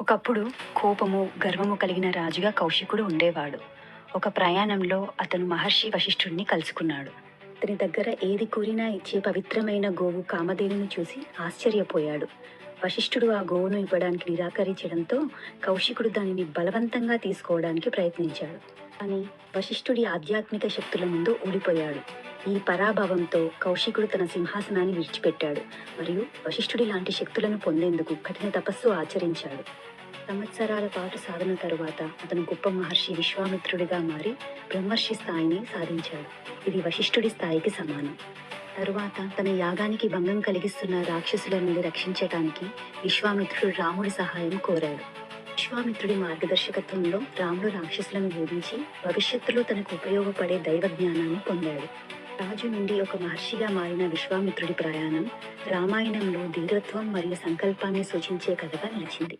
ఒకప్పుడు కోపము గర్వము కలిగిన రాజుగా కౌశికుడు ఉండేవాడు. ఒక ప్రయాణంలో అతను మహర్షి వశిష్ఠుడిని కలుసుకున్నాడు. అతని దగ్గర ఏది కోరినా ఇచ్చే పవిత్రమైన గోవు కామదేవిని చూసి ఆశ్చర్యపోయాడు. వశిష్ఠుడు ఆ గోవును ఇవ్వడానికి నిరాకరించడంతో కౌశికుడు దానిని బలవంతంగా తీసుకోవడానికి ప్రయత్నించాడు. కానీ వశిష్ఠుడి ఆధ్యాత్మిక శక్తుల ముందు ఓడిపోయాడు. ఈ పరాభవంతో కౌశికుడు తన సింహాసనాన్ని విడిచిపెట్టాడు మరియు వశిష్ఠుడి లాంటి శక్తులను పొందేందుకు కఠిన తపస్సు ఆచరించాడు. సంవత్సరాల పాటు సాధన తరువాత అతను గొప్ప మహర్షి విశ్వామిత్రుడిగా మారి బ్రహ్మర్షి స్థాయిని సాధించాడు. ఇది వశిష్ఠుడి స్థాయికి సమానం. తరువాత తన యాగానికి భంగం కలిగిస్తున్న రాక్షసుల నుండి రక్షించటానికి విశ్వామిత్రుడు రాముడి సహాయం కోరాడు. విశ్వామిత్రుడి మార్గదర్శకత్వంలో రాముడు రాక్షసులను ఓడించి భవిష్యత్తులో తనకు ఉపయోగపడే దైవ జ్ఞానాన్ని పొందాడు. రాజు నుండి ఒక మహర్షిగా మారిన విశ్వామిత్రుడి ప్రయాణం రామాయణంలో ధీరత్వం మరియు సంకల్పాన్ని సూచించే కథగా నిలిచింది.